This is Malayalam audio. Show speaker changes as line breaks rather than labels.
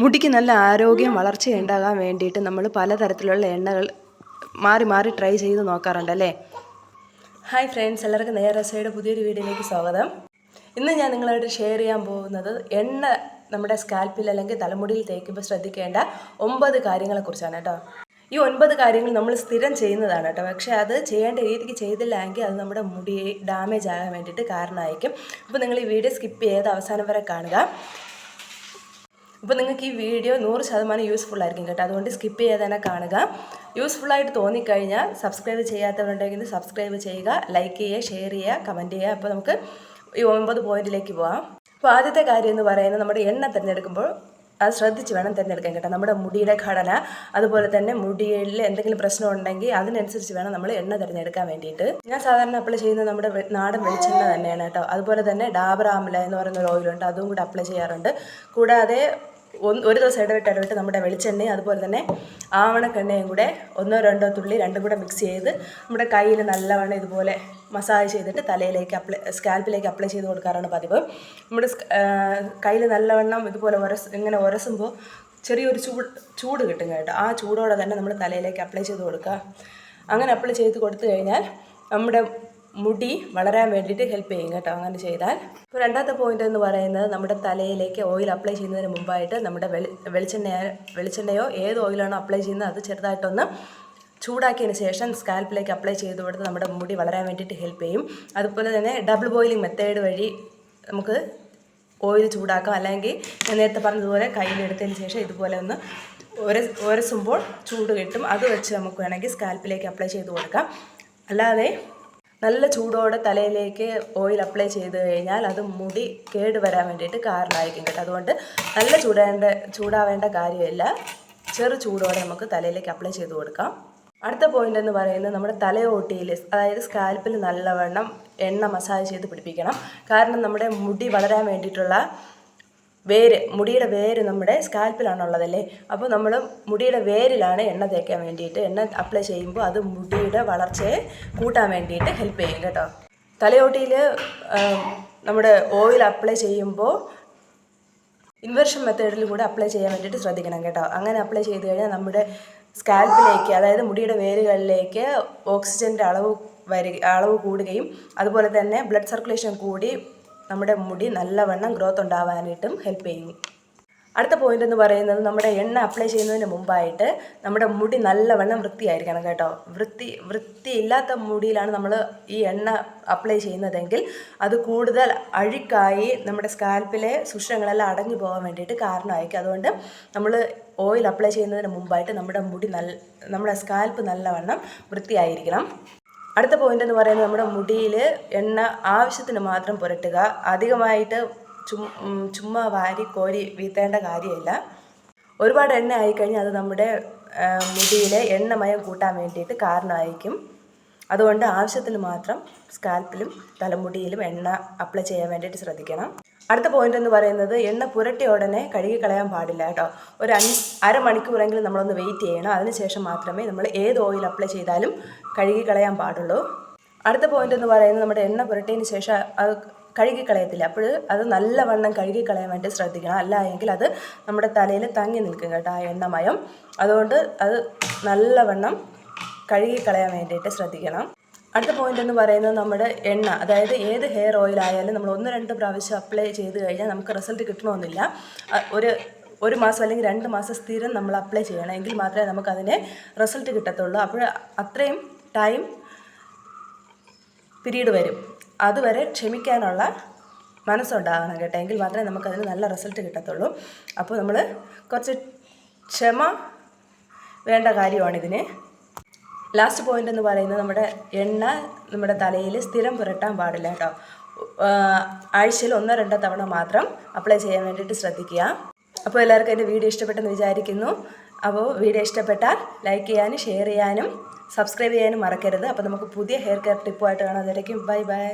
മുടിക്ക് നല്ല ആരോഗ്യം വളർച്ച ഉണ്ടാകാൻ വേണ്ടിയിട്ട് നമ്മൾ പലതരത്തിലുള്ള എണ്ണകൾ മാറി മാറി ട്രൈ ചെയ്ത് നോക്കാറുണ്ട് അല്ലേ? ഹായ് ഫ്രണ്ട്സ് എല്ലാവർക്കും നേരസയുടെ പുതിയൊരു വീഡിയോയിലേക്ക് സ്വാഗതം. ഇന്ന് ഞാൻ നിങ്ങളായിട്ട് ഷെയർ ചെയ്യാൻ പോകുന്നത് എണ്ണ നമ്മുടെ സ്കാൽപ്പിൽ അല്ലെങ്കിൽ തലമുടിയിൽ തേക്കുമ്പോൾ ശ്രദ്ധിക്കേണ്ട ഒമ്പത് കാര്യങ്ങളെക്കുറിച്ചാണ് കേട്ടോ. ഈ ഒൻപത് കാര്യങ്ങൾ നമ്മൾ സ്ഥിരം ചെയ്യുന്നതാണ് കേട്ടോ. പക്ഷേ അത് ചെയ്യേണ്ട രീതിക്ക് ചെയ്തില്ല എങ്കിൽ അത് നമ്മുടെ മുടി ഡാമേജ് ആകാൻ വേണ്ടിയിട്ട് കാരണമായിരിക്കും. അപ്പോൾ നിങ്ങൾ ഈ വീഡിയോ സ്കിപ്പ് ചെയ്ത് അവസാനം വരെ കാണുക. അപ്പോൾ നിങ്ങൾക്ക് ഈ വീഡിയോ നൂറ് ശതമാനം യൂസ്ഫുൾ ആയിരിക്കും കേട്ടോ. അതുകൊണ്ട് സ്കിപ്പ് ചെയ്യാതെ തന്നെ കാണുക. യൂസ്ഫുൾ ആയിട്ട് തോന്നിക്കഴിഞ്ഞാൽ സബ്സ്ക്രൈബ് ചെയ്യാത്തവരുണ്ടെങ്കിൽ സബ്സ്ക്രൈബ് ചെയ്യുക ലൈക്ക് ചെയ്യുക ഷെയർ ചെയ്യുക കമന്റ് ചെയ്യുക. അപ്പോൾ നമുക്ക് ഈ ഒമ്പത് പോയിന്റിലേക്ക് പോവാം. അപ്പോൾ ആദ്യത്തെ കാര്യം എന്ന് പറയുന്നത് നമ്മുടെ എണ്ണ തിരഞ്ഞെടുക്കുമ്പോൾ അത് ശ്രദ്ധിച്ച് വേണം തിരഞ്ഞെടുക്കാൻ കേട്ടോ. നമ്മുടെ മുടിയുടെ ഘടന അതുപോലെ തന്നെ മുടിയിൽ എന്തെങ്കിലും പ്രശ്നം ഉണ്ടെങ്കിൽ അതിനനുസരിച്ച് വേണം നമ്മൾ എണ്ണ തിരഞ്ഞെടുക്കാൻ വേണ്ടിയിട്ട്. ഞാൻ സാധാരണ അപ്ലൈ ചെയ്യുന്നത് നമ്മുടെ നാടൻ വെളിച്ചെണ്ണ തന്നെയാണ് കേട്ടോ. അതുപോലെ തന്നെ ഡാബർ ആംല എന്ന് പറയുന്ന ഒരു ഓയിലുണ്ട് അതും കൂടി അപ്ലൈ ചെയ്യാറുണ്ട്. കൂടാതെ ഒരു ദിവസം ഇടവിട്ട് ഇടവിട്ട് നമ്മുടെ വെളിച്ചെണ്ണയും അതുപോലെ തന്നെ ആവണക്കെണ്ണയും കൂടെ ഒന്നോ രണ്ടോ തുള്ളി രണ്ടും കൂടെ മിക്സ് ചെയ്ത് നമ്മുടെ കയ്യിൽ നല്ലവണ്ണം ഇതുപോലെ മസാജ് ചെയ്തിട്ട് തലയിലേക്ക് അപ്ലൈ സ്കാൽപ്പിലേക്ക് അപ്ലൈ ചെയ്ത് കൊടുക്കാറാണ് പതിവ്. നമ്മുടെ കയ്യിൽ നല്ലവണ്ണം ഇതുപോലെ ഉരസ് ഇങ്ങനെ ഉരസുമ്പോൾ ചെറിയൊരു ചൂട് ചൂട് കിട്ടും കേട്ടോ. ആ ചൂടോടെ തന്നെ നമ്മൾ തലയിലേക്ക് അപ്ലൈ ചെയ്ത് കൊടുക്കുക. അങ്ങനെ അപ്ലൈ ചെയ്ത് കൊടുത്തു കഴിഞ്ഞാൽ നമ്മുടെ മുടി വളരാൻ വേണ്ടിയിട്ട് ഹെൽപ്പ് ചെയ്യും കേട്ടോ. അങ്ങനെ ചെയ്താൽ. ഇപ്പോൾ രണ്ടാമത്തെ പോയിന്റ് എന്ന് പറയുന്നത് നമ്മുടെ തലയിലേക്ക് ഓയിൽ അപ്ലൈ ചെയ്യുന്നതിന് മുമ്പായിട്ട് നമ്മുടെ വെളി വെളിച്ചെണ്ണ വെളിച്ചെണ്ണയോ ഏത് ഓയിലാണോ അപ്ലൈ ചെയ്യുന്നത് അത് ചെറുതായിട്ടൊന്ന് ചൂടാക്കിയതിന് ശേഷം സ്കാൽപ്പിലേക്ക് അപ്ലൈ ചെയ്ത് കൊടുത്ത് നമ്മുടെ മുടി വളരാൻ വേണ്ടിയിട്ട് ഹെൽപ്പ് ചെയ്യും. അതുപോലെ തന്നെ ഡബിൾ ബോയിലിംഗ് മെത്തേഡ് വഴി നമുക്ക് ഓയിൽ ചൂടാക്കാം. അല്ലെങ്കിൽ ഞാൻ നേരത്തെ പറഞ്ഞതുപോലെ കയ്യിലെടുത്തതിന് ശേഷം ഇതുപോലെ ഒന്ന് ഒര ഒരസുമ്പോൾ ചൂട് കിട്ടും. അത് വെച്ച് നമുക്ക് വേണമെങ്കിൽ സ്കാൽപ്പിലേക്ക് അപ്ലൈ ചെയ്ത് കൊടുക്കാം. അല്ലാതെ നല്ല ചൂടോടെ തലയിലേക്ക് ഓയിൽ അപ്ലൈ ചെയ്ത് കഴിഞ്ഞാൽ അത് മുടി കേട് വരാൻ വേണ്ടിയിട്ട് കാരണമായിരിക്കും കേട്ടോ. അതുകൊണ്ട് നല്ല ചൂടേണ്ട ചൂടാവേണ്ട കാര്യമില്ല. ചെറു ചൂടോടെ നമുക്ക് തലയിലേക്ക് അപ്ലൈ ചെയ്ത് കൊടുക്കാം. അടുത്ത പോയിന്റ് എന്ന് പറയുന്നത് നമ്മുടെ തലയോട്ടിയിൽ അതായത് സ്കാൽപ്പിൽ നല്ലവണ്ണം എണ്ണ മസാജ് ചെയ്ത് പിടിപ്പിക്കണം. കാരണം നമ്മുടെ മുടി വളരാൻ വേണ്ടിയിട്ടുള്ള വേര് മുടിയുടെ വേര് നമ്മുടെ സ്കാൽപ്പിലാണുള്ളതല്ലേ? അപ്പോൾ നമ്മൾ മുടിയുടെ വേരിലാണ് എണ്ണ തേക്കാൻ വേണ്ടിയിട്ട് എണ്ണ അപ്ലൈ ചെയ്യുമ്പോൾ അത് മുടിയുടെ വളർച്ചയെ കൂട്ടാൻ വേണ്ടിയിട്ട് ഹെൽപ്പ് ചെയ്യും കേട്ടോ. തലയോട്ടിയിൽ നമ്മുടെ ഓയിൽ അപ്ലൈ ചെയ്യുമ്പോൾ ഇൻവെർഷൻ മെത്തേഡിൽ കൂടെ അപ്ലൈ ചെയ്യാൻ വേണ്ടിയിട്ട് ശ്രദ്ധിക്കണം കേട്ടോ. അങ്ങനെ അപ്ലൈ ചെയ്ത് കഴിഞ്ഞാൽ നമ്മുടെ സ്കാൽപ്പിലേക്ക് അതായത് മുടിയുടെ വേരുകളിലേക്ക് ഓക്സിജന്റെ അളവ് വരിക അളവ് കൂടുകയും അതുപോലെ തന്നെ ബ്ലഡ് സർക്കുലേഷൻ കൂടി നമ്മുടെ മുടി നല്ലവണ്ണം ഗ്രോത്ത് ഉണ്ടാവാനായിട്ടും ഹെൽപ്പ് ചെയ്യും. അടുത്ത പോയിന്റ് എന്ന് പറയുന്നത് നമ്മുടെ എണ്ണ അപ്ലൈ ചെയ്യുന്നതിന് മുമ്പായിട്ട് നമ്മുടെ മുടി നല്ലവണ്ണം വൃത്തിയായിരിക്കണം കേട്ടോ. വൃത്തി വൃത്തിയില്ലാത്ത മുടിയിലാണ് നമ്മൾ ഈ എണ്ണ അപ്ലൈ ചെയ്യുന്നതെങ്കിൽ അത് കൂടുതൽ അഴുക്കായി നമ്മുടെ സ്കാൽപ്പിലെ സുഷങ്ങളെല്ലാം അടഞ്ഞു പോകാൻ വേണ്ടിയിട്ട് കാരണമായിരിക്കും. അതുകൊണ്ട് നമ്മൾ ഓയിൽ അപ്ലൈ ചെയ്യുന്നതിന് മുമ്പായിട്ട് നമ്മുടെ മുടി നല്ല നമ്മുടെ സ്കാൽപ്പ് നല്ലവണ്ണം വൃത്തിയായിരിക്കണം. അടുത്ത പോയിന്റ് എന്ന് പറയുന്നത് നമ്മുടെ മുടിയിൽ എണ്ണ ആവശ്യത്തിന് മാത്രം പുരട്ടുക. അധികമായിട്ട് ചുമ്മാ വാരി കോരി വീത്തേണ്ട കാര്യമില്ല. ഒരുപാട് എണ്ണ ആയിക്കഴിഞ്ഞാൽ അത് നമ്മുടെ മുടിയിലെ എണ്ണമയം കൂട്ടാൻ വേണ്ടിയിട്ട് കാരണമായിരിക്കും. അതുകൊണ്ട് ആവശ്യത്തിന് മാത്രം സ്കാൽപ്പിലും തലമുടിയിലും എണ്ണ അപ്ലൈ ചെയ്യാൻ വേണ്ടിയിട്ട് ശ്രദ്ധിക്കണം. അടുത്ത പോയിന്റ് എന്ന് പറയുന്നത് എണ്ണ പുരട്ടിയ ഉടനെ കഴുകി കളയാൻ പാടില്ല കേട്ടോ. ഒരു അഞ്ച് അരമണിക്കൂറെങ്കിലും നമ്മളൊന്ന് വെയിറ്റ് ചെയ്യണം. അതിനുശേഷം മാത്രമേ നമ്മൾ ഏത് ഓയിൽ അപ്ലൈ ചെയ്താലും കഴുകി കളയാൻ പാടുള്ളൂ. അടുത്ത പോയിന്റ് എന്ന് പറയുന്നത് നമ്മുടെ എണ്ണ പുരട്ടിയതിന് ശേഷം അത് കഴുകി കളയത്തില്ല. അപ്പോൾ അത് നല്ലവണ്ണം കഴുകി കളയാൻ വേണ്ടി ശ്രദ്ധിക്കണം. അല്ല എങ്കിൽ അത് നമ്മുടെ തലയിൽ തങ്ങി നിൽക്കും കേട്ടോ ആ എണ്ണമയം അതുകൊണ്ട് അത് നല്ലവണ്ണം കഴുകി കളയാൻ വേണ്ടിയിട്ട് ശ്രദ്ധിക്കണം. അടുത്ത പോയിന്റ് എന്ന് പറയുന്നത് നമ്മുടെ എണ്ണ. അതായത് ഏത് ഹെയർ ഓയിൽ ആയാലും നമ്മൾ ഒന്ന് രണ്ട് പ്രാവശ്യം അപ്ലൈ ചെയ്ത് കഴിഞ്ഞാൽ നമുക്ക് റിസൾട്ട് കിട്ടണമെന്നില്ല. ഒരു ഒരു മാസം അല്ലെങ്കിൽ രണ്ട് മാസം സ്ഥിരം നമ്മൾ അപ്ലൈ ചെയ്യണം. എങ്കിൽ മാത്രമേ നമുക്കതിന് റിസൾട്ട് കിട്ടത്തുള്ളൂ. അപ്പോൾ അത്രയും ടൈം പിരീഡ് വരും. അതുവരെ ക്ഷമിക്കാനുള്ള മനസ്സുണ്ടാകണം കേട്ടോ. എങ്കിൽ മാത്രമേ നമുക്കതിന് നല്ല റിസൾട്ട് കിട്ടത്തുള്ളൂ. അപ്പോൾ നമ്മൾ കുറച്ച് ക്ഷമ വേണ്ട കാര്യമാണിതിന് ലാസ്റ്റ് പോയിന്റ് എന്ന് പറയുന്നത് നമ്മുടെ എണ്ണ നമ്മുടെ തലയിൽ സ്ഥിരം പുരട്ടാൻ പാടില്ല കേട്ടോ. ആഴ്ചയിൽ ഒന്നോ രണ്ടോ തവണ മാത്രം അപ്ലൈ ചെയ്യാൻ വേണ്ടിയിട്ട് ശ്രദ്ധിക്കുക. അപ്പോൾ എല്ലാവർക്കും എന്റെ വീഡിയോ ഇഷ്ടപ്പെട്ടെന്ന് വിചാരിക്കുന്നു. അപ്പോൾ വീഡിയോ ഇഷ്ടപ്പെട്ടാൽ ലൈക്ക് ചെയ്യാനും ഷെയർ ചെയ്യാനും സബ്സ്ക്രൈബ് ചെയ്യാനും മറക്കരുത്. അപ്പോൾ നമുക്ക് പുതിയ ഹെയർ കെയർ ടിപ്പുമായിട്ട് കാണാം. അതിലേക്കും ബൈ ബൈ